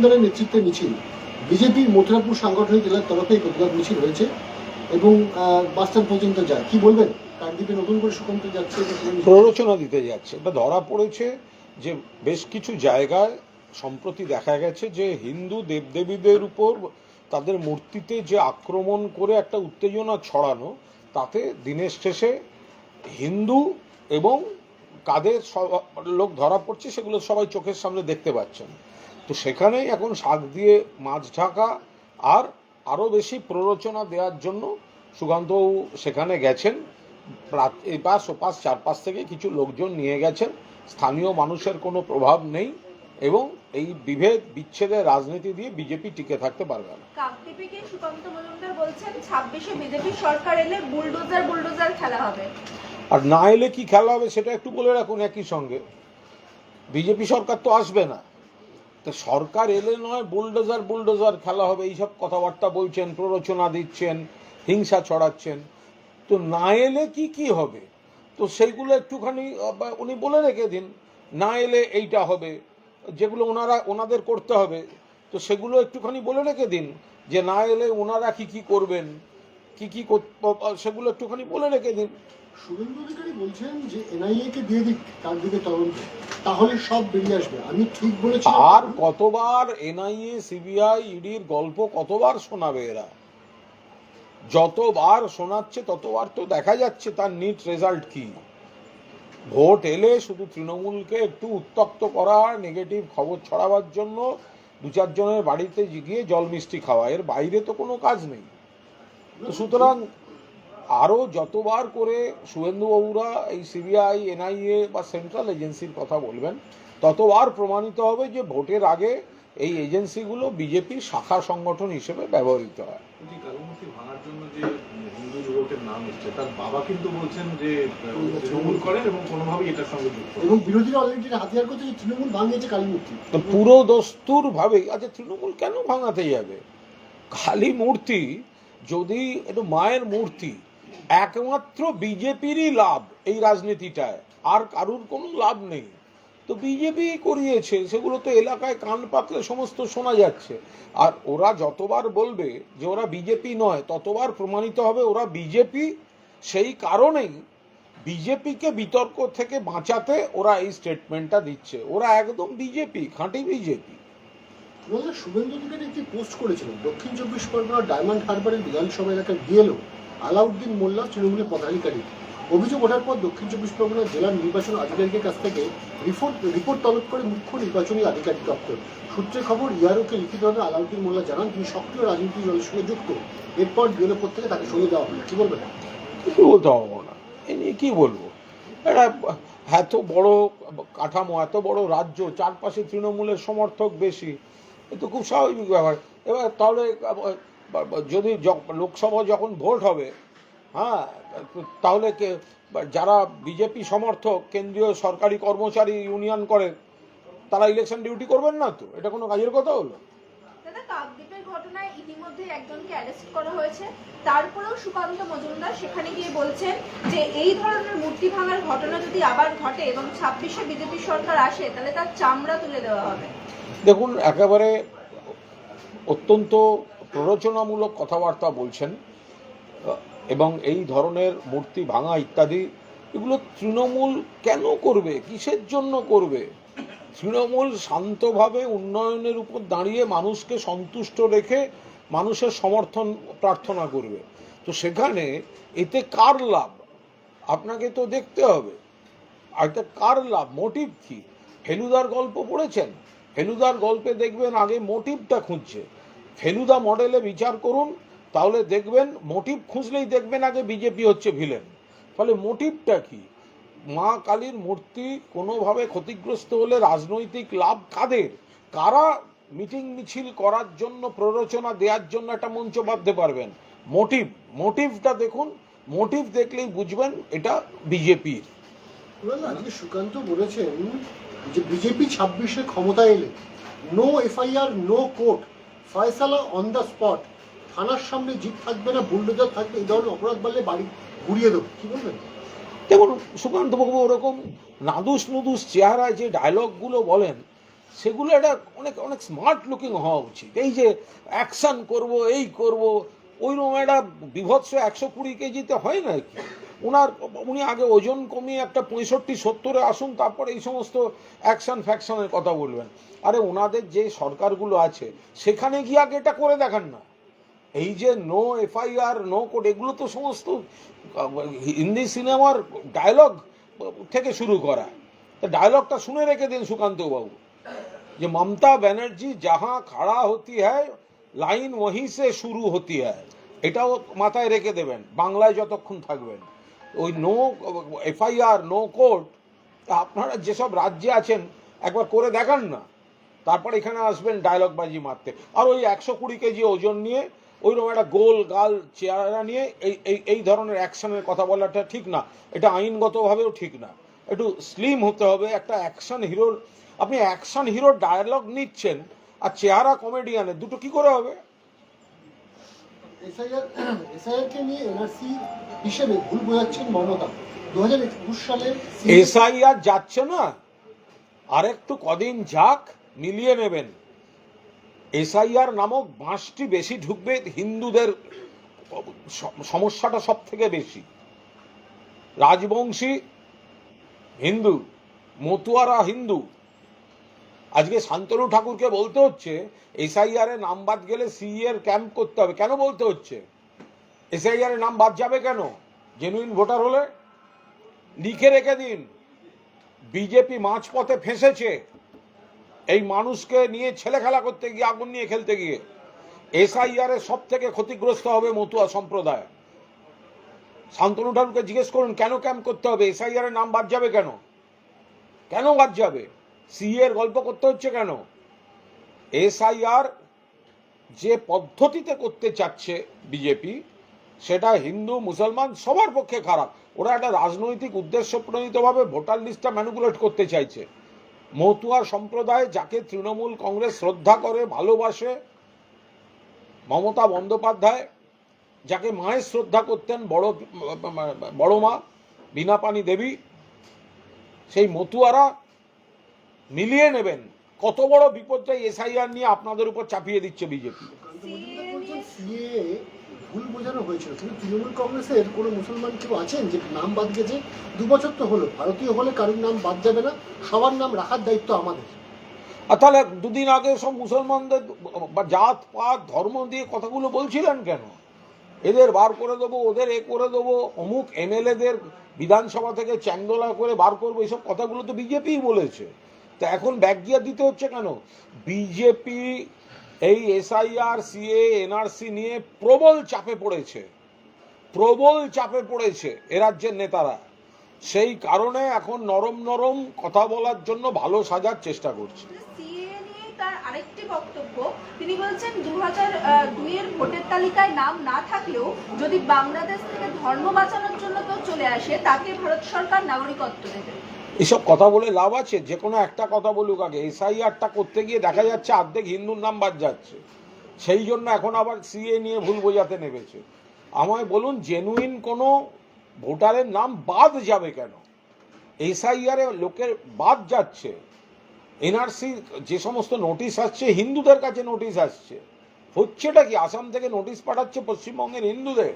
মজুমদারের নেতৃত্বে মিছিল। বিজেপির মথুরাপুর সাংগঠনিক জেলার তরফে এই প্রতিবাদ মিছিল হয়েছে এবং বাসস্ট্যান্ড পর্যন্ত যায়। কি বলবেন? কাকদ্বীপে নতুন করে সুকান্ত যাচ্ছে। প্ররোচনা দিতে যাচ্ছে। এটা ধরা পড়েছে যে বেশ কিছু জায়গায় সম্প্রতি দেখা গেছে যে হিন্দু দেবদেবীদের উপর তাদের মূর্তিতে যে আক্রমণ করে একটা উত্তেজনা ছড়ানো, তাতে দিনের শেষে হিন্দু এবং কাদের লোক ধরা পড়ছে সেগুলো সবাই চোখের সামনে দেখতে পাচ্ছেন। তো সেখানেই এখন শাক দিয়ে মাছ ঢাকা আর আরও বেশি প্ররোচনা দেওয়ার জন্য সুকান্তবাবু সেখানে গেছেন। এপাশ এই পাশ ও পাশ চারপাশ থেকে কিছু লোকজন নিয়ে গেছেন। স্থানীয় মানুষের কোনো প্রভাব নেই এবং এই বিভেদ বিচ্ছেদের রাজনীতি দিয়ে বিজেপি টিকে থাকতে পারবে না। কাকদ্বীপে সুকান্ত মজুমদার বলছেন ছাব্বিশে বিজেপি সরকার এলে বুলডোজার বুলডোজার খেলা হবে। আর না এলে কি খেলা হবে সেটা একটু বলে রাখুন একই সঙ্গে। বিজেপি সরকার তো আসবে না। তো সরকার এলে নয়, বুলডোজার বুলডোজার খেলা হবে, এইসব কথাবার্তা বলছেন, প্ররোচনা দিচ্ছেন, হিংসা ছড়াচ্ছেন। তো না এলে কি কি হবে? তো সেইগুলো একটুখানি উনি বলে রেখে দিন, না এলে এইটা হবে, যেগুলো ওনারা, ওনাদের করতে হবে, তো সেগুলো একটুখানি বলে রেখে দিন, যে না এলে ওনারা কি কি করবেন, কি কি সেগুলো একটুখানি বলে রেখে দিন। শুভেন্দু অধিকারী বলছেন যে এনআইএ কে দিয়ে দিক কাকদ্বীপে তদন্ত। তাহলে সব বেরিয়ে আসবে। আমি ঠিক বলেছি? আর কতবার এনআইএ, সিবিআই, ইডির গল্প কতবার শোনাবে এরা? যতবার শোনাচ্ছে, ততবার তো দেখা যাচ্ছে তার নিট রেজাল্ট কি। ভোট এলে শুধু তৃণমূলকে একটু উত্তপ্ত করা নেগেটিভ খবর ছড়াবার জন্য দু চারজনের বাড়িতে গিয়ে জল মিষ্টি খাওয়া। এর বাইরে তো কোনো কাজ নেই। সুতরাং আরও যতবার করে শুভেন্দুবাবুরা এই সিবিআই এনআইএ বা সেন্ট্রাল এজেন্সির কথা বলবেন ততবার প্রমাণিত হবে যে ভোটের আগে এই এজেন্সিগুলো বিজেপির শাখা সংগঠন হিসেবে ব্যবহৃত হয়। ভাঙার জন্য যে হিন্দু যুবকের নাম এসছে তার বাবা কিন্তু বলছেন যে তৃণমূল করেন এবং কোনোভাবেই এটার সঙ্গে যুক্ত এবং বিরোধীরা অলরেডি হাতিয়ার করছে যে তৃণমূল ভাঙিয়েছে কালীমূর্তি তো পুরো দস্তুর ভাবে আচ্ছা তৃণমূল কেন ভাঙাতে যাবে? খালি মূর্তি যদি একটু মায়ের মূর্তি একমাত্র বিজেপিরই লাভ এই রাজনীতিটায়। আর কারুর কোনো লাভ নেই। তো বিজেপি করিয়েছে, সেগুলো তো এলাকায় কান পাতলে সমস্ত শোনা যাচ্ছে। আর ওরা যতবার বলবে যে ওরা বিজেপি নয়, ততবার প্রমাণিত হবে ওরা বিজেপি। সেই কারণেই বিজেপিকে বিতর্ক থেকে বাঁচাতে ওরা এই স্টেটমেন্টটা দিচ্ছে। ওরা একদম বিজেপি, খাঁটি বিজেপি। শুভেন্দু একটি পোস্ট করেছিলেন, দক্ষিণ চব্বিশ পরগনা ডায়মন্ড হারবারের বিধানসভা এলাকার বিএলও। আলাউদ্দিন মোল্লা তৃণমূলের পদাধিকারী। অভিযোগ ওঠার পর দক্ষিণ চব্বিশ পরগনা জেলার নির্বাচন আধিকারিকের কাছ থেকে রিপোর্ট রিপোর্ট তলব করে মুখ্য নির্বাচনী আধিকারিক দপ্তর সূত্রে খবর, ইয়ারোকে লিখিতভাবে আলাউদ্দিন মোল্লা জানান, তিনি সক্রিয় রাজনীতি দলের সঙ্গে যুক্ত। এরপর বিএলও পদ থেকে তাকে সরিয়ে দেওয়া হলো কি বলবেন? কি বলতে পারব না এ নিয়ে কি বলব? এটা এত বড় কাঠামো, এত বড় রাজ্য, চারপাশে তৃণমূলের সমর্থক বেশি, এ তো খুব স্বাভাবিক ব্যাপার। এবার তাহলে যদি লোকসভা যখন ভোট হবে হ্যাঁ তাহলে কে যারা বিজেপি সমর্থক কেন্দ্রীয় সরকারি কর্মচারী ইউনিয়ন করে তারা ইলেকশন ডিউটি করবেন না তো? এটা কোনো কাজের কথা হলো? ঘটনায় ইতিমধ্যে একজনকে অ্যারেস্ট করা হয়েছে। তারপরেও সুকান্ত মজুমদার সেখানে গিয়ে বলছেন যে এই ধরনের মূর্তি ভাঙার ঘটনা যদি আবার ঘটে এবং ছাব্বিশে বিজেপি সরকার আসে তাহলে তার চামড়া তুলে দেওয়া হবে। দেখুন একেবারে অত্যন্ত প্ররোচনামূলক কথাবার্তা বলছেন এবং এই ধরনের মূর্তি ভাঙা ইত্যাদি, এগুলো তৃণমূল কেন করবে? কিসের জন্য করবে? তৃণমূল শান্তভাবে উন্নয়নের উপর দাঁড়িয়ে মানুষকে সন্তুষ্ট রেখে মানুষের সমর্থন প্রার্থনা করবে। তো সেখানে এতে কার লাভ? আপনাকে তো দেখতে হবে। এটা কার লাভ? মোটিভ কি? ফেলুদার গল্প পড়েছেন? ফেলুদার গল্পে দেখবেন আগে মোটিভটা খুঁজছে। ফেলুদা মডেলে বিচার করুন, তাহলে দেখবেন মোটিভ খুঁজলেই দেখবেন আগে বিজেপি হচ্ছে ভিলেন ফলে মোটিভটা কি? মা কালীর মূর্তি কোনোভাবে ক্ষতিগ্রস্ত হলে রাজনৈতিক লাভ কাদের? কারা মিটিং মিছিল করার জন্য, প্ররোচনা দেওয়ার জন্য একটা মঞ্চ বাঁধতে পারবেন? মোটিভ মোটিভটা দেখুন মোটিভ দেখলেই বুঝবেন এটা বিজেপির আজকে সুকান্ত বলেছেন যে বিজেপি ছাব্বিশে ক্ষমতা এলে নো এফআইআর নো কোর্ট ফয়সালা অন দ্য স্পট থানার সামনে জিপ থাকবে না বুলডোজার থাকবে, এই ধরনের অপরাধ বাড়লে বাড়ি ঘুরিয়ে দেবো। কি বলবেন? দেখুন, সুকান্ত বাবু ওরকম নাদুস নুদুস চেহারায় যে ডায়লগগুলো বলেন, সেগুলো একটা অনেক অনেক স্মার্ট লুকিং হওয়া উচিত। এই যে অ্যাকশন করব, এই করব, ওইরকম একটা বিভৎস একশো কুড়ি কেজিতে হয় না কি ওনার উনি আগে ওজন কমিয়ে একটা পঁয়ষট্টি, সত্তরে আসুন, তারপর এই সমস্ত অ্যাকশন ফ্যাকশনের কথা বলবেন। আরে ওনাদের যে সরকারগুলো আছে, সেখানে গিয়ে আগে এটা করে দেখান না। এই যে নো এফআইআর নো কোড এগুলো তো সমস্ত, হিন্দি সিনেমার ডায়লগ থেকে শুরু করা। তা ডায়লগটা শুনে রেখে দিন সুকান্ত বাবু। যে মমতা ব্যানার্জি যাহা খাড়া হতি হ্যায়, লাইন ওহি সে শুরু হতি হ্যায়। এটাও মাথায় রেখে দেবেন, বাংলায় যতক্ষণ থাকবেন। ওই নো এফআইআর নো কোর্ট আপনারা যেসব রাজ্যে আছেন, একবার করে দেখান না। তারপর এখানে আসবেন ডায়লগ বাজি মারতে। আর ওই একশো কুড়ি কেজি ওজন নিয়ে, ওইরকম একটা গোল গাল চেহারা নিয়ে, এই এই এই ধরনের অ্যাকশনের কথা বলাটা ঠিক না। এটা আইনগতভাবেও ঠিক না। একটু স্লিম হতে হবে, একটা অ্যাকশন হিরোর আপনি অ্যাকশন হিরোর ডায়লগ নিচ্ছেন, আর চেহারা কমেডিয়ানের দুটো কি করে হবে? এসআইআর নিয়ে হিসেবে ভুল বোঝাচ্ছেন মমতা। দু হাজার একুশ যাচ্ছে না? আর একটু কদিন যাক, মিলিয়ে নেবেন। এসআইআর নামক বাঁশটি বেশি ঢুকবে হিন্দুদের, সমস্যাটা সব থেকে বেশি। রাজবংশী হিন্দু, মতুয়ারা হিন্দু আজকে শান্তনু ঠাকুরকে বলতে হচ্ছে এসআইআর নাম বাদ গেলে সিই এর ক্যাম্প করতে হবে। কেন বলতে হচ্ছে? এসআইআর নাম বাদ যাবে কেন? জেনুইন ভোটার হলে? লিখে রেখে দিন। বিজেপি মাঝপথে ফেঁসেছে। এই মানুষকে নিয়ে ছেলে খেলা করতে গিয়ে, আগুন নিয়ে খেলতে গিয়ে। এসআইআর সব থেকে ক্ষতিগ্রস্ত হবে মতুয়া সম্প্রদায়। শান্তনু ঠাকুরকে জিজ্ঞেস করুন, কেন ক্যাম্প করতে হবে? এসআইআর এর নাম বাদ যাবে কেন? কেন বাদ যাবে? সি এর গল্প করতে হচ্ছে কেন? এসআইআর যে পদ্ধতিতে করতে চাচ্ছে বিজেপি, সেটা হিন্দু, মুসলমান সবার পক্ষে খারাপ। ওরা একটা রাজনৈতিক উদ্দেশ্য প্রণীতভাবে ভোটার লিস্টটা ম্যানুপুলেট করতে চাইছে। মতুয়া সম্প্রদায় যাকে তৃণমূল কংগ্রেস শ্রদ্ধা করে, ভালোবাসে, মমতা বন্দ্যোপাধ্যায়, যাকে মায়ের শ্রদ্ধা করতেন বড় বড় মা বিনাপানি দেবী, সেই মতুয়ারা মিলিয়ে নেবেন। কত বড় বিপর্যয় এসআইআর নিয়ে আপনাদের উপর চাপিয়ে দিচ্ছে বিজেপি। ভুল বোঝানো হয়েছিল। কিন্তু তৃণমূল কংগ্রেসের কোনো মুসলমান কেউ আছেন যে নাম বাদ গেছে? দু বছর তো হলো। ভারতীয় হলে কারোর নাম বাদ যাবে না? সবার নাম রাখার দায়িত্ব আমাদের। আর তাহলে দুদিন আগে সব মুসলমানদের বা জাত পাত ধর্ম দিয়ে কথাগুলো বলছিলেন কেন? এদের বার করে দেবো ওদের এ করে দেবো অমুক এমএলএদের বিধানসভা থেকে চ্যাংদোলা করে বার করব এইসব কথাগুলো তো বিজেপিই বলেছে। তা এখন ব্যাগ গিয়ার দিতে হচ্ছে কেন? বিজেপি এই এসআইআর সিএ এনআরসি নিয়ে প্রবল চাপে পড়েছে। প্রবল চাপে পড়েছে এ রাজ্যের নেতারা। সেই কারণে এখন নরম নরম কথা বলার জন্য ভালো সাজার চেষ্টা করছে। তার আরেকটি বক্তব্য, তিনি বলছেন দু হাজার দুইয়ের ভোটের তালিকায় নাম না থাকলেও যদি বাংলাদেশ থেকে ধর্ম বাঁচানোর জন্য কেউ চলে আসে, তাকে ভারত সরকার নাগরিকত্ব দেবে। এসব কথা বলে লাভ আছে? যে কোনো একটা কথা বলুক আগে। এসআইআরটা করতে গিয়ে দেখা যাচ্ছে অর্ধেক হিন্দুর নাম বাদ যাচ্ছে। সেই জন্য এখন আবার সিএ নিয়ে ভুল বোঝাতে নেমেছে। আমায় বলুন জেনুইন কোনো ভোটারের নাম বাদ যাবে কেন? এসআইআরে লোকের বাদ যাচ্ছে। এনআরসি যে সমস্ত নোটিশ আসছে, হিন্দুদের কাছে নোটিশ আসছে। হচ্ছেটা কি? আসাম থেকে নোটিশ পাঠাচ্ছে পশ্চিমবঙ্গের হিন্দুদের?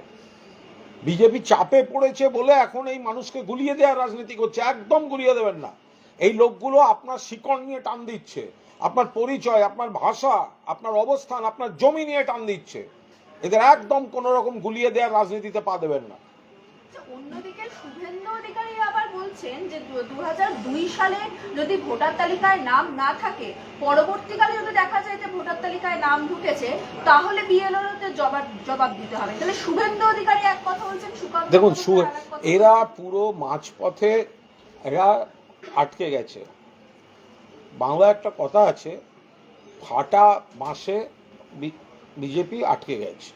বিজেপি চাপে পড়েছে বলে এখন এই মানুষকে গুলিয়ে দেওয়ার রাজনীতি করছে। একদম গুলিয়ে দেবেন না। এই লোকগুলো আপনার শিকড় নিয়ে টান দিচ্ছে আপনার পরিচয় আপনার ভাষা আপনার অবস্থান আপনার জমি নিয়ে টান দিচ্ছে। এদের একদম কোনো রকম গুলিয়ে দেওয়ার রাজনীতিতে পা দেবেন না। আচ্ছা, অন্যদিকে শুভেন্দু অধিকারী আবার বলছেন যে দু হাজার দুই সালে যদি ভোটার তালিকায় নাম না থাকে পরবর্তীকালে যদি দেখা যায় যে ভোটার তালিকায় নাম ঢুকেছে তাহলে বিএলওতে জবাব জবাব দিতে হবে। তাহলে শুভেন্দু অধিকারী এক কথা বলছেন সুকান্ত দেখুন এরা পুরো মাঝপথে এরা আটকে গেছে। বাংলা একটা কথা আছে ফাটা বাঁশে বিজেপি আটকে গেছে।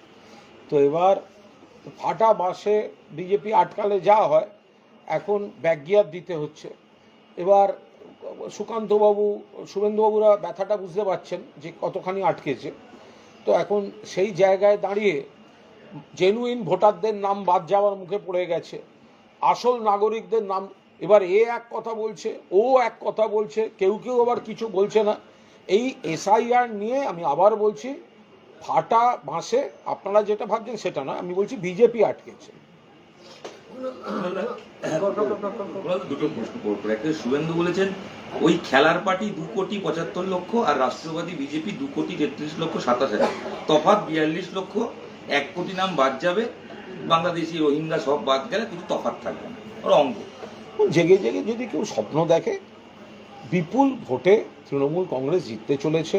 তো এবার ফাটা বাঁশে বিজেপি আটকালে যা হয় এখন ব্যাগিয়ার দিতে হচ্ছে। এবার সুকান্তবাবু, শুভেন্দুবাবুরা ব্যথাটা বুঝতে পারছেন যে কতখানি আটকেছে। তো এখন সেই জায়গায় দাঁড়িয়ে জেনুইন ভোটারদের নাম বাদ যাওয়ার মুখে পড়ে গেছে। আসল নাগরিকদের নাম, এবার এ এক কথা বলছে, ও এক কথা বলছে, কেউ কেউ আবার কিছু বলছে না। এই এসআইআর নিয়ে আমি আবার বলছি, ফাটা বাঁশে, আপনারা যেটা ভাবছেন সেটা না আমি বলছি বিজেপি আটকেছে। দুটো প্রশ্ন করব। একটা শুভেন্দু বলেছেন ওই খেলার পার্টি দু কোটি পঁচাত্তর লক্ষ আর রাষ্ট্রবাদী বিজেপি দু কোটি তেত্রিশ লক্ষ সাতাশ হাজার। তফাৎ বিয়াল্লিশ লক্ষ এক কোটি নাম বাদ যাবে বাংলাদেশি রোহিঙ্গা সব বাদ গেলে কিন্তু তফাৎ থাকবে না। ওর অঙ্ক। জেগে জেগে যদি কেউ স্বপ্ন দেখে বিপুল ভোটে তৃণমূল কংগ্রেস জিততে চলেছে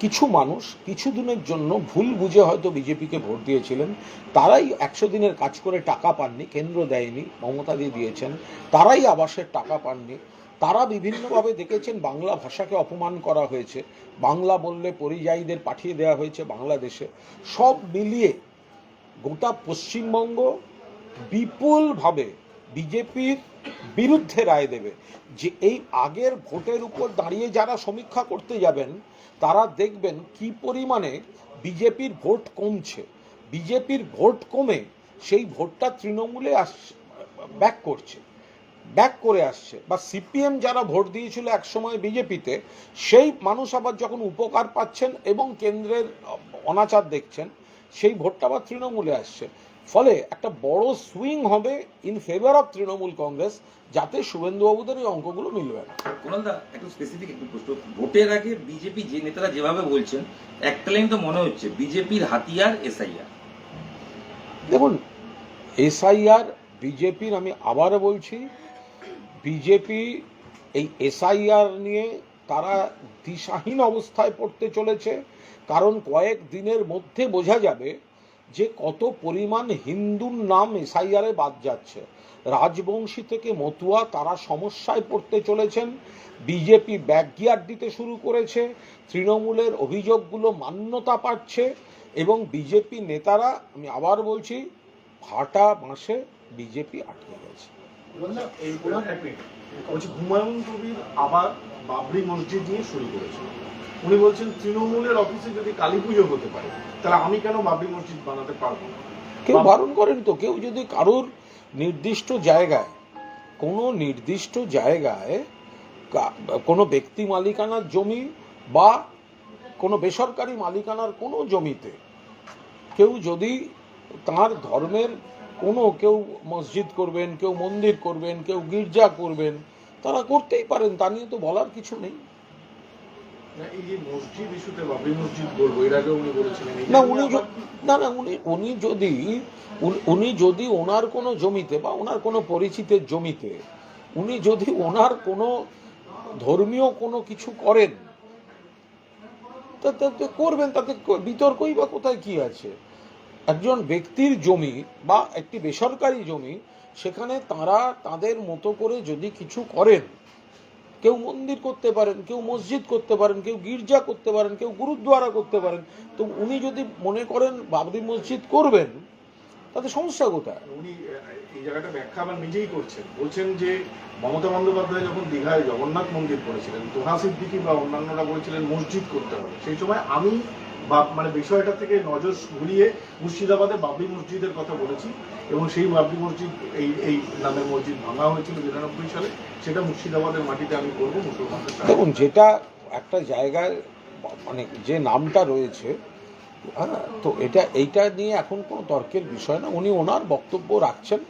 কিছু মানুষ কিছু দিনের জন্য ভুল বুঝে হয়তো বিজেপিকে ভোট দিয়েছিলেন। তারাই একশো দিনের কাজ করে টাকা পাননি, কেন্দ্র দেয়নি, মমতা দিয়ে দিয়েছেন। তারাই আবাসের টাকা পাননি। তারা বিভিন্নভাবে দেখেছেন বাংলা ভাষাকে অপমান করা হয়েছে। বাংলা বললে পরিযায়ীদের পাঠিয়ে দেওয়া হয়েছে বাংলাদেশে। সব মিলিয়ে গোটা পশ্চিমবঙ্গ বিপুলভাবে বিজেপির বিরুদ্ধে রায় দেবে। যে এই আগের ভোটের উপর দাঁড়িয়ে যারা সমীক্ষা করতে যাবেন, তারা দেখবেন কি পরিমাণে বিজেপির ভোট কমছে। বিজেপির ভোট কমে সেই ভোটটা তৃণমূলে আস ব্যাক করছে। ব্যাক করে আসছে। বা সিপিএম যারা ভোট দিয়েছিল একসময় বিজেপিতে, সেই মানুষ আবার যখন উপকার পাচ্ছেন এবং কেন্দ্রের অনাচার দেখছেন, সেই ভোটটা আবার তৃণমূলে আসছে। ফলে একটা বড় সুইং হবে in favour of Trinamool Congress যাতে শুভেন্দুবাবুদের এই অঙ্কগুলো মিলবে না। একটু স্পেসিফিক একটু প্রশ্ন। ভোটের আগে বিজেপি যে নেতারা যেভাবে বলছেন একটা লাইন তো মনে হচ্ছে বিজেপির হাতিয়ার এসআইআর। দেখুন এসআইআর বিজেপির আমি আবারও বলছি বিজেপি এই এসআইআর নিয়ে তারা দিশাহীন অবস্থায় পড়তে চলেছে কারণ কয়েক দিনের মধ্যে বোঝা যাবে যে কত পরিমাণ হিন্দুর নাম এসআইআরে বাদ যাচ্ছে। রাজবংশী থেকে মতুয়া তারা সমস্যায় পড়তে চলেছেন। বিজেপি ব্যাকগিয়ার দিতে শুরু করেছে। তৃণমূলের অভিযোগগুলো মান্যতা পাচ্ছে এবং বিজেপি নেতারা, আমি আবার বলছি, ফাটা বাঁশে বিজেপি আটকে গেছে। হুমায়ুন কবির আবার বাবরি মসজিদ নিয়ে শুরু করেছে। উনি বলছেন তৃণমূলের অফিসে যদি কালী পুজো হতে পারে তাহলে আমি কেন বাবরি মসজিদ বানাতে পারব না? কেউ বারণ করেন তো? কেউ যদি কারোর নির্দিষ্ট জায়গায় কোনো নির্দিষ্ট জায়গায় কোনো ব্যক্তি মালিকানার জমি বা কোনো বেসরকারি মালিকানার কোনো জমিতে কেউ যদি তার ধর্মের কোনো কেউ মসজিদ করবেন কেউ মন্দির করবেন কেউ গির্জা করবেন তারা করতেই পারেন তা নিয়ে তো বলার কিছু নেই। আগে উনি বলেছিলেন এটা না উনি না না উনি উনি যদি উনি- উনি যদি ওনার কোনো জমিতে বা ওনার কোনো পরিচিতের জমিতে উনি যদি ওনার কোনো ধর্মীয় কোনো কিছু করেন করবেন তাতে বিতর্কই বা কোথায় কি আছে? একজন ব্যক্তির জমি বা একটি বেসরকারি জমি সেখানে তারা তাদের মতো করে যদি কিছু করেন কেউ মন্দির করতে পারেন, কেউ মসজিদ করতে পারেন, কেউ গির্জা করতে পারেন, কেউ গুরুদ্বারা করতে পারেন। তো উনি যদি মনে করেন বাবরি মসজিদ করবেন, তাতে সমস্যা কোথায়? উনি, এই জায়গাটা ব্যাখ্যা আবার নিজেই করছেন। বলছেন যে মমতা বন্দ্যোপাধ্যায় যখন দীঘায় জগন্নাথ মন্দির করেছিলেন, তোহা সিদ্দিকি বা অন্যান্যরা বলেছিলেন মসজিদ করতে হবে। সেই সময় আমি বা মানে বিষয়টা থেকে নজর ঘুরিয়ে মুর্শিদাবাদে বাবরি মসজিদের কথা বলেছি এবং সেই বাবরি মসজিদ, এই এই নামের মসজিদ ভাঙা হয়েছিল বিরানব্বই সালে, সেটা মুর্শিদাবাদের মাটিতে আমি করব মুসলমানদের দেখুন, যেটা একটা জায়গায় মানে যে নামটা রয়েছে হ্যাঁ তো এটা, এইটা নিয়ে এখন কোনো তর্কের বিষয় না। উনি ওনার বক্তব্য রাখছেন।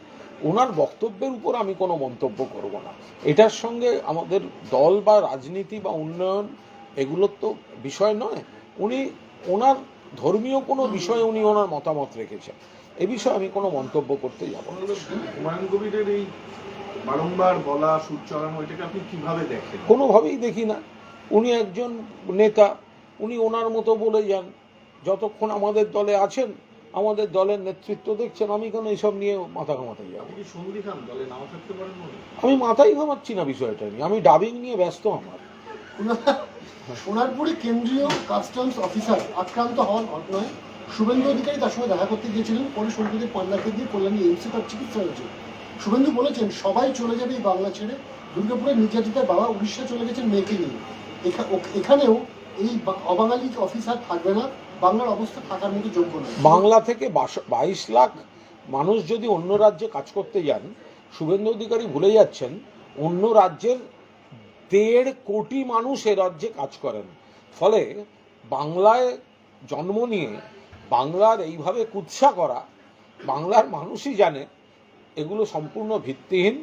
ওনার বক্তব্যের উপর আমি কোনো মন্তব্য করব না। এটার সঙ্গে আমাদের দল বা রাজনীতি বা উন্নয়ন, এগুলোর তো বিষয় নয়। উনি ওনার ধর্মীয় কোনো বিষয়ে উনি ওনার মতামত রেখেছেন। এ বিষয়ে আমি কোনো মন্তব্য করতে যাব হুমায়ুন কবিরের এই বারংবার বলা সুর এটাকে আপনি কীভাবে দেখেন? কোনোভাবেই দেখি না। উনি একজন নেতা উনি ওনার মতো বলে যান। যতক্ষণ আমাদের দলে আছেন আমাদের দলের নেতৃত্ব দেখছেন আমি কেন এইসব নিয়ে মাথা ঘামাতে যাব? আমি মাথাই ঘামাচ্ছি না বিষয়টা নিয়ে। আমি ডাবিং নিয়ে ব্যস্ত আমার। সোনারপুরে কেন্দ্রীয় কাস্টমস অফিসার আক্রান্ত হওয়ার ঘটনায় শুভেন্দু অধিকারী তার সঙ্গে দেখা করতে গিয়েছিলেন পরে শরীরকে পান্ডাকে দিয়ে কল্যাণী এইমসে তার চিকিৎসা হয়েছে। শুভেন্দু বলেছেন, সবাই চলে যাবে এই বাংলা ছেড়ে। দুর্গাপুরের নির্যাতিতার বাবা উড়িষ্যা চলে গেছেন মেয়েকে নিয়ে। এখানেও এই অবাঙালি অফিসার থাকবে না। বাংলার অবস্থা থাকার মতো যোগ্য নয়। বাংলা থেকে বাইশ লাখ মানুষ যদি অন্য রাজ্যে কাজ করতে যান, শুভেন্দু অধিকারী ভুলে যাচ্ছেন, অন্য রাজ্যের দেড় কোটি মানুষ এ রাজ্যে কাজ করেন। ফলে বাংলায় জন্ম নিয়ে বাংলার এইভাবে কুৎসা করা, বাংলার মানুষই জানে এগুলো সম্পূর্ণ ভিত্তিহীন।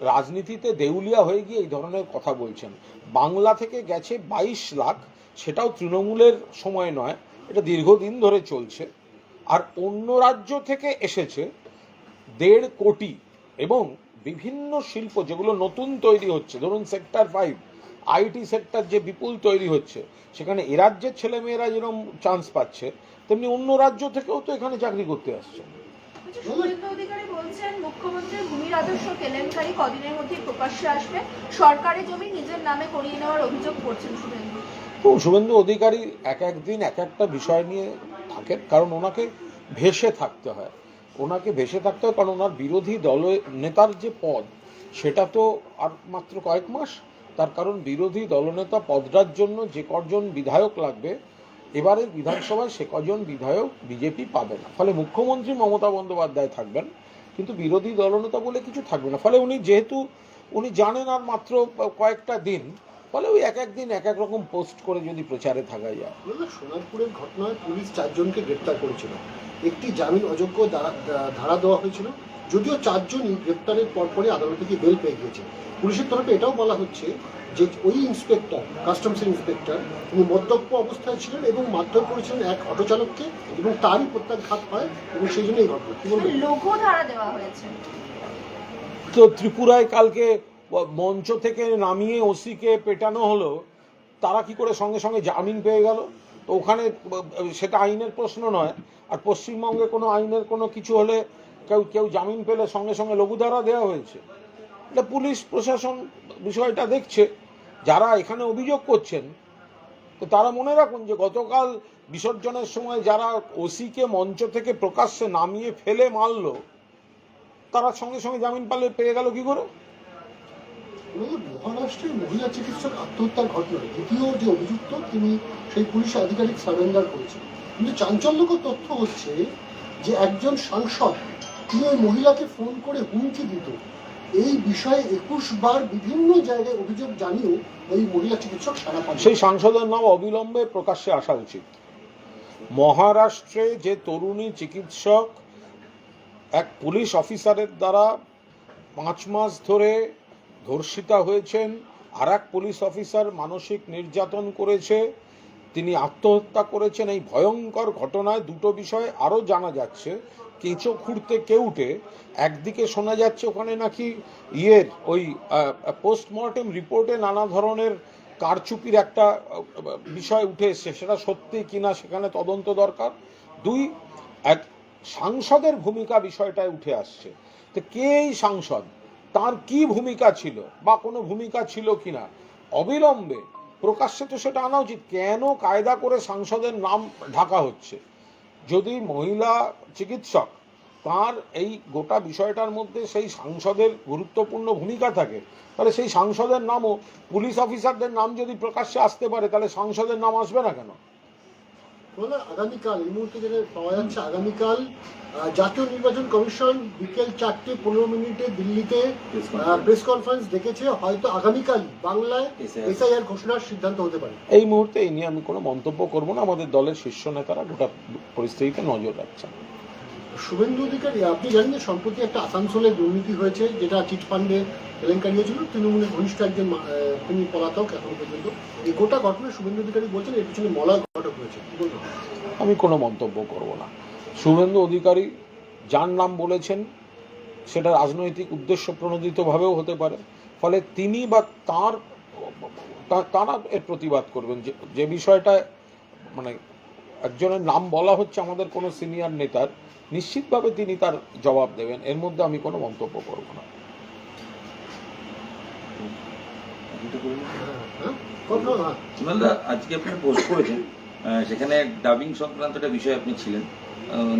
রাজনীতিতে দেউলিয়া হয়ে গিয়ে এই ধরনের কথা বলছেন। বাংলা থেকে গেছে বাইশ লাখ, সেটাও তৃণমূলের সময় নয়, এটা দীর্ঘদিন ধরে চলছে। আর অন্য রাজ্য থেকে এসেছে দেড় কোটি এবং বিভিন্ন শিল্প যেগুলো নতুন তৈরি হচ্ছে ধরুন সেক্টর ফাইভ আইটি সেক্টর যে বিপুল তৈরি হচ্ছে সেখানে এ রাজ্যের ছেলেমেয়েরা যেরকম চান্স পাচ্ছে তেমনি অন্য রাজ্য থেকেও তো এখানে চাকরি করতে আসছে। শুভেন্দু অধিকারী বলছেন মুখ্যমন্ত্রীর ভূমি রাজস্ব কেলেঙ্কারি কদিনের মধ্যে প্রকাশ্যে আসবে। সরকারি জমি নিজের নামে করিয়ে নেওয়ার অভিযোগ করছেন শুভেন্দু তো শুভেন্দু অধিকারী এক এক দিন এক একটা বিষয় নিয়ে থাকেন কারণ ওনাকে ভেসে থাকতে হয়। ওনাকে ভেসে থাকতে হয় কারণ ওনার বিরোধী দল নেতার যে পদ, সেটা তো আর মাত্র কয়েক মাস। তার কারণ বিরোধী দলনেতা পদটার জন্য যে কজন বিধায়ক লাগবে, এবারের বিধানসভায় সে কজন বিধায়ক বিজেপি পাবে না। ফলে মুখ্যমন্ত্রী মমতা বন্দ্যোপাধ্যায় থাকবেন, কিন্তু বিরোধী দলনেতা বলে কিছু থাকবে না। ফলে উনি যেহেতু, উনি জানেন আর মাত্র কয়েকটা দিন, ফলে ওই এক এক দিন এক এক রকম পোস্ট করে যদি প্রচারে থাকা যায়। সোনারপুরের ঘটনায় পুলিশ চারজনকে গ্রেপ্তার করেছিল। একটি জামিন অযোগ্য ধারা ধারা দেওয়া হয়েছিল। যদিও চারজনই গ্রেপ্তারের পরপরই আদালত থেকে বেল পেয়ে গিয়েছে। পুলিশের তরফে এটাও বলা হচ্ছে যে ওই ইন্সপেক্টর কাস্টমসের ইন্সপেক্টর তিনি মদ্যপ্য অবস্থায় ছিলেন এবং মারধর করেছিলেন এক অটো চালককে এবং তারই প্রত্যাঘাত হয় এবং সেই জন্য এই ঘটনা। কি বলবেন? লঘু ধারা দেওয়া হয়েছে। তো ত্রিপুরায় কালকে মঞ্চ থেকে নামিয়ে ওসিকে পেটানো হলো তারা কি করে সঙ্গে সঙ্গে জামিন পেয়ে গেল? তো ওখানে, সেটা আইনের প্রশ্ন নয়। আর পশ্চিমবঙ্গে কোনো আইনের কোনো কিছু হলে কেউ কেউ জামিন পেলে সঙ্গে সঙ্গে লঘুধারা দেওয়া হয়েছে। এটা পুলিশ প্রশাসন বিষয়টা দেখছে। যারা এখানে অভিযোগ করছেন, তো তারা মনে রাখুন যে গতকাল বিসর্জনের সময় যারা ওসিকে মঞ্চ থেকে প্রকাশ্যে নামিয়ে ফেলে মারল, তারা সঙ্গে সঙ্গে জামিন পালে পেয়ে গেল কি করে? মহারাষ্ট্রের মহিলা চিকিৎসক আত্মহত্যার ঘটনায় দ্বিতীয় যে অভিযুক্ত, তিনি সেই পুলিশ আধিকারিক সারেন্ডার করেছেন। কিন্তু চাঞ্চল্যকর তথ্য হচ্ছে যে একজন সাংসদ, তিনি ওই মহিলাকে ফোন করে হুমকি দিত। এই বিষয়ে একুশ বার বিভিন্ন জায়গায় অভিযোগ জানিয়েও ওই মহিলা চিকিৎসক সারা পান সেই সাংসদের নাম অবিলম্বে প্রকাশ্যে আসা উচিত। মহারাষ্ট্রে যে তরুণী চিকিৎসক এক পুলিশ অফিসারের দ্বারা পাঁচ মাস ধরে ধর্ষিতা হয়েছেন আর এক পুলিশ অফিসার মানসিক নির্যাতন করেছে, তিনি আত্মহত্যা করেছেন। এই ভয়ঙ্কর ঘটনায় দুটো বিষয় আরও জানা যাচ্ছে। কেঁচো খুঁড়তে কেউটে একদিকে শোনা যাচ্ছে ওখানে নাকি ইয়ের ওই পোস্টমর্টেম রিপোর্টে নানা ধরনের কারচুপির একটা বিষয় উঠে এসছে। সেটা সত্যি কিনা সেখানে তদন্ত দরকার। দুই, এক, সাংসদের ভূমিকা বিষয়টায় উঠে আসছে। তো কে এই সাংসদ? তার কি ভূমিকা ছিল বা কোনো ভূমিকা ছিল কিনা? অবিলম্বে প্রকাশ্যে তো সেটা আনা উচিত। কেন কায়দা করে সাংসদের নাম ঢাকা হচ্ছে? যদি মহিলা চিকিৎসক তার এই গোটা বিষয়টার মধ্যে সেই সাংসদের গুরুত্বপূর্ণ ভূমিকা থাকে, তাহলে সেই সাংসদের নামও পুলিশ অফিসারদের নাম যদি প্রকাশ্যে আসতে পারে, তাহলে সাংসদের নাম আসবে না কেন? আগামীকাল এই মুহূর্তে যেটা পাওয়া যাচ্ছে আগামীকাল জাতীয় নির্বাচন কমিশন বিকেল চারটে পনেরো মিনিটে দিল্লিতে প্রেস কনফারেন্স ডেকেছে হয়তো আগামীকাল বাংলায় এসআইআর ঘোষণার সিদ্ধান্ত হতে পারে। এই মুহূর্তে এই নিয়ে আমি কোনো মন্তব্য করব না। আমাদের দলের শীর্ষ নেতারা গোটা পরিস্থিতিতে নজর রাখছেন। শুভেন্দু অধিকারী আপনি জানেন যে সম্প্রতি একটা আসানসোলে দুর্নীতি হয়েছে যেটা চিট ফান্ডে কেলেঙ্কারি হয়েছিল। তৃণমূলের ঘনিষ্ঠ একজন তিনি পলাতক এখন পর্যন্ত। এই গোটা ঘটনায় শুভেন্দু অধিকারী বলছেন, এর পিছনে মলয় ঘটক বলবেন? আমি কোনো মন্তব্য করব না। শুভেন্দু অধিকারী যার নাম বলেছেন, সেটা রাজনৈতিক উদ্দেশ্য প্রণোদিতভাবেও হতে পারে। ফলে তিনি বা তার তারা এর প্রতিবাদ করবেন। যে বিষয়টা মানে একজনের নাম বলা হচ্ছে আমাদের কোনো সিনিয়র নেতার, নিশ্চিতভাবে তিনি তার জবাব দেবেন। এর মধ্যে আমি কোনো মন্তব্য করব না। হ্যাঁ, হ্যাঁ। হ্যাঁ আজকে আপনি পোস্ট করেছেন সেখানে ডাবিং সংক্রান্ত একটা বিষয় আপনি ছিলেন।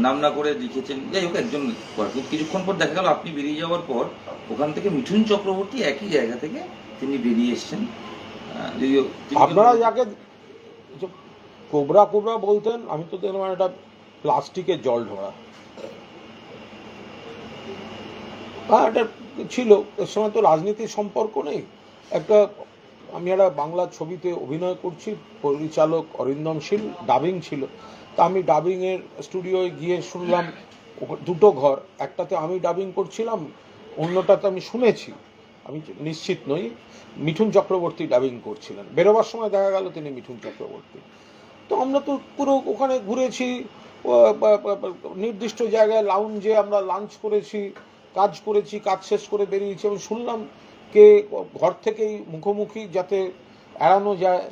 নাম না করে লিখেছেন। যাই হোক একজন কিছুক্ষণ পর দেখা গেল আপনি বেরিয়ে যাওয়ার পর ওখান থেকে মিঠুন চক্রবর্তী একই জায়গা থেকে তিনি বেরিয়ে এসছেন। যদিও আপনারা যাকে কোবরা কোবরা বলতেন আমি তো দেখলাম একটা প্লাস্টিকের জল ঢোড়া। হ্যাঁ এটা ছিল এর সময় তো রাজনীতির সম্পর্ক নেই। একটা, আমি একটা বাংলা ছবিতে অভিনয় করছি, পরিচালক অরিন্দম শীল ডাবিং ছিল। তা আমি ডাবিংয়ের স্টুডিওয় গিয়ে শুনলাম, দুটো ঘর, একটাতে আমি ডাবিং করছিলাম, অন্যটাতে আমি শুনেছি। আমি নিশ্চিত নই, মিঠুন চক্রবর্তী ডাবিং করছিলেন। বেরোবার সময় দেখা গেল তিনি মিঠুন চক্রবর্তী। তো আমরা তো পুরো ওখানে ঘুরেছি নির্দিষ্ট জায়গায় লাউঞ্জে আমরা লাঞ্চ করেছি, কাজ করেছি, কাজ শেষ করে বেরিয়েছি, আমি শুনলাম কে ঘর থেকেই মুখোমুখি যাতে এড়ানো যায়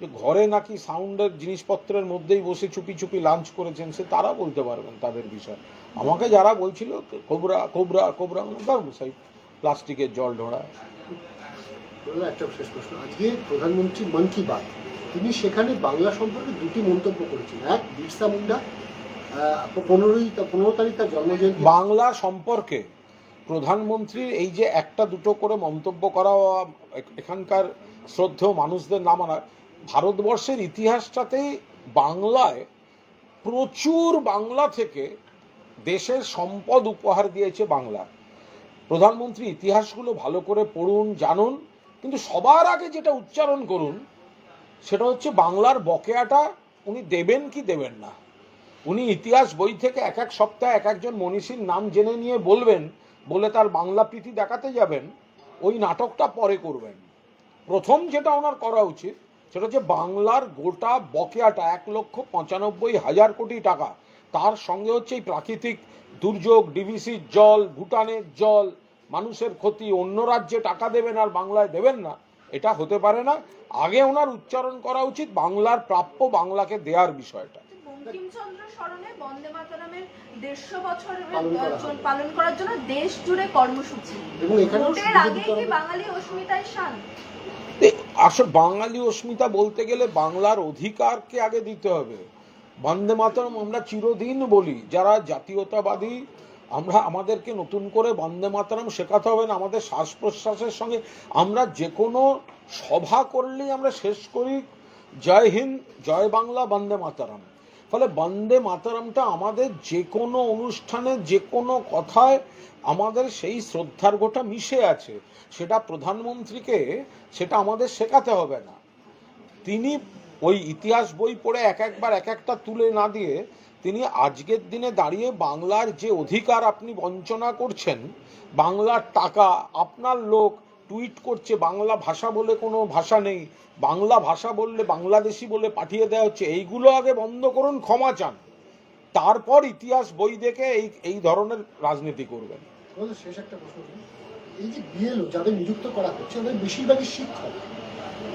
যে ঘরে নাকি সাউন্ডের জিনিসপত্রের মধ্যেই বসে চুপি চুপি লাঞ্চ করেছেন সে তারা বলতে পারবেন তাদের বিষয়। আমাকে যারা বলছিল কোবরা কোবরা কোবরা সেই প্লাস্টিকের জল ঢোড়া। একটা শেষ প্রশ্ন। আজকে প্রধানমন্ত্রী মন কি বাত? তিনি সেখানে বাংলা সম্পর্কে দুটি মন্তব্য করেছেন। এক বিরসা মুন্ডা পনেরোই পনেরো তারিখ তার জন্মজয়ন্তী। বাংলা সম্পর্কে প্রধানমন্ত্রীর এই যে একটা দুটো করে মন্তব্য করা এখানকার শ্রদ্ধেয় মানুষদের নাম আনা ভারতবর্ষের ইতিহাসটাতেই বাংলায় প্রচুর বাংলা থেকে দেশের সম্পদ উপহার দিয়েছে বাংলা। প্রধানমন্ত্রী, ইতিহাসগুলো ভালো করে পড়ুন, জানুন, কিন্তু সবার আগে যেটা উচ্চারণ করুন, সেটা হচ্ছে বাংলার বকেয়াটা উনি দেবেন কি দেবেন না। উনি ইতিহাস বই থেকে এক এক সপ্তাহে এক একজন মনীষীর নাম জেনে নিয়ে বলবেন বলে তার বাংলা প্রীতি দেখাতে যাবেন, ওই নাটকটা পরে করবেন। প্রথম যেটা ওনার করা উচিত, সেটা হচ্ছে বাংলার গোটা বকেয়াটা এক লক্ষ পঁচানব্বই হাজার কোটি টাকা। তার সঙ্গে হচ্ছে এই প্রাকৃতিক দুর্যোগ ডিভিসির জল, ভুটানের জল, মানুষের ক্ষতি, অন্য রাজ্যে টাকা দেবেন আর বাংলায় দেবেন না, এটা হতে পারে না। আগে ওনার উচ্চারণ করা উচিত বাংলার প্রাপ্য বাংলাকে দেওয়ার বিষয়টা। বঙ্কিমচন্দ্র স্মরণে বন্দে মাতরমের দেড়শো বছরের পালন করার জন্য দেশ জুড়ে কর্মসূচি। ভোটের আগে কি বাঙালি অস্মিতায় শান? আসল বাঙালি অস্মিতা বলতে গেলে বাংলার অধিকারকে আগে দিতে হবে। বন্দে মাতরম আমরা চিরদিন বলি যারা জাতীয়তাবাদী আমরা আমাদেরকে নতুন করে বন্দে মাতরম শেখাতে হবে না আমাদের শ্বাস প্রশ্বাসের সঙ্গে আমরা যে কোনো সভা করলেই আমরা শেষ করি। জয় হিন্দ জয় বাংলা বন্দে মাতরম। ফলে বন্দে মাতরমটা আমাদের যে কোনো অনুষ্ঠানে যে কোনো কথায় আমাদের সেই শ্রদ্ধার গোটা মিশে আছে। সেটা প্রধানমন্ত্রীকে, সেটা আমাদের শেখাতে হবে না। তিনি ওই ইতিহাস বই পড়ে এক একবার এক একটা তুলে না দিয়ে তিনি আজকের দিনে দাঁড়িয়ে বাংলার যে অধিকার আপনি বঞ্চনা করছেন, বাংলার টাকা, আপনার লোক টুইট করছে, বাংলা ভাষা বলে কোনো ভাষা নেই বাংলা ভাষা বললে বাংলাদেশি বলে পাঠিয়ে দেওয়া হচ্ছে এইগুলো আগে বন্ধ করুন ক্ষমা চান। তারপর ইতিহাস বই দেখে এই এই ধরনের রাজনীতি করবেন। শেষ একটা প্রশ্ন এই যে বিএলও যাদের নিযুক্ত করা হচ্ছে তাদের বেশিরভাগই শিক্ষক।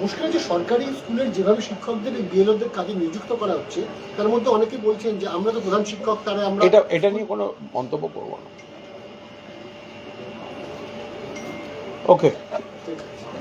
মুশকিল যে সরকারি স্কুলের যেভাবে শিক্ষকদের বিএলওদের কাজে নিযুক্ত করা হচ্ছে তার মধ্যে অনেকে বলছেন যে আমরা তো প্রধান শিক্ষক তারা আমরা এটা এটা নিয়ে কোনো মন্তব্য করব না। ওকে।